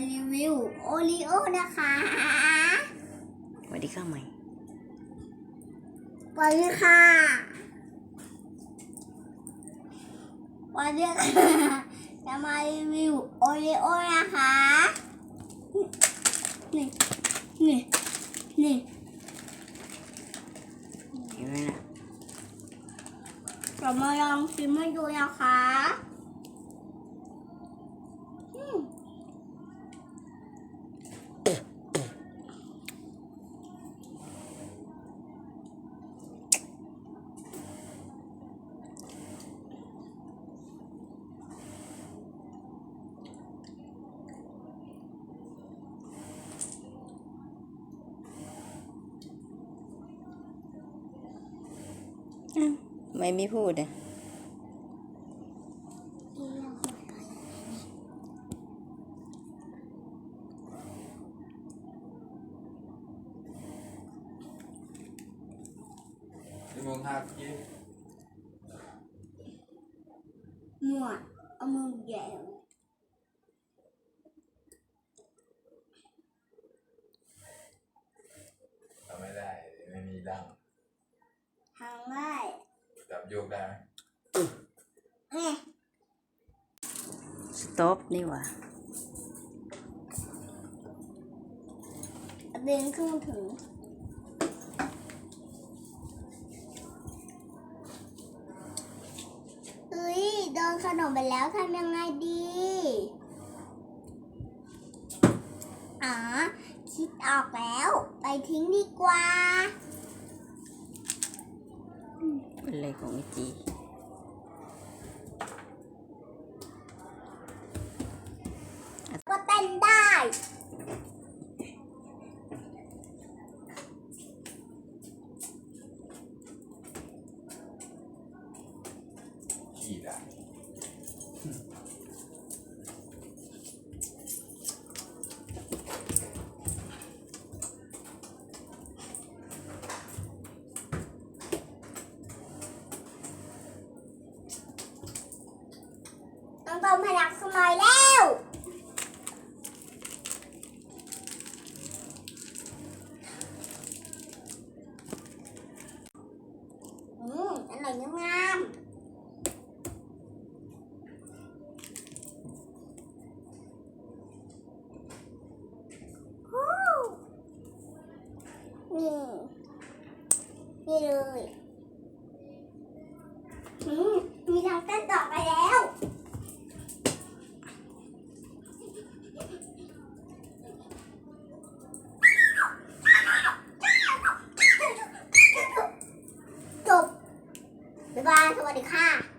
รีวิวโอรีโอนะคะสวัสดีค่ะใหม่สวัสดีค่ะสวันนี้ค่ะจะมารีวิวโอรีโอนะคะนี่นี่นี่เห็นไหมนะเรามาลองชิมให้ดูนะคะ ไม่ไม่พูดอะนี่มึงหักกินหมวดเอามือแหย่ทำไม่ได้ ไม่มีดังทางได้จับ โยกได้ไหมเนี่ยสต็อปนี่หว่าเดินขึ้นถึงเฮ้ยโดนขนมไปแล้วทำยังไงดีอ๋อคิดออกแล้ว ไปทิ้งดีกว่าเป็น อะไรของไอจีก็เต้นได้ขี่ได้ เติมพลังสมัยแล้วอืมอร่อยงามนี่ นี่เลย อืม มีทางเต้นต่อไปแล้ว บาย สวัสดีค่ะ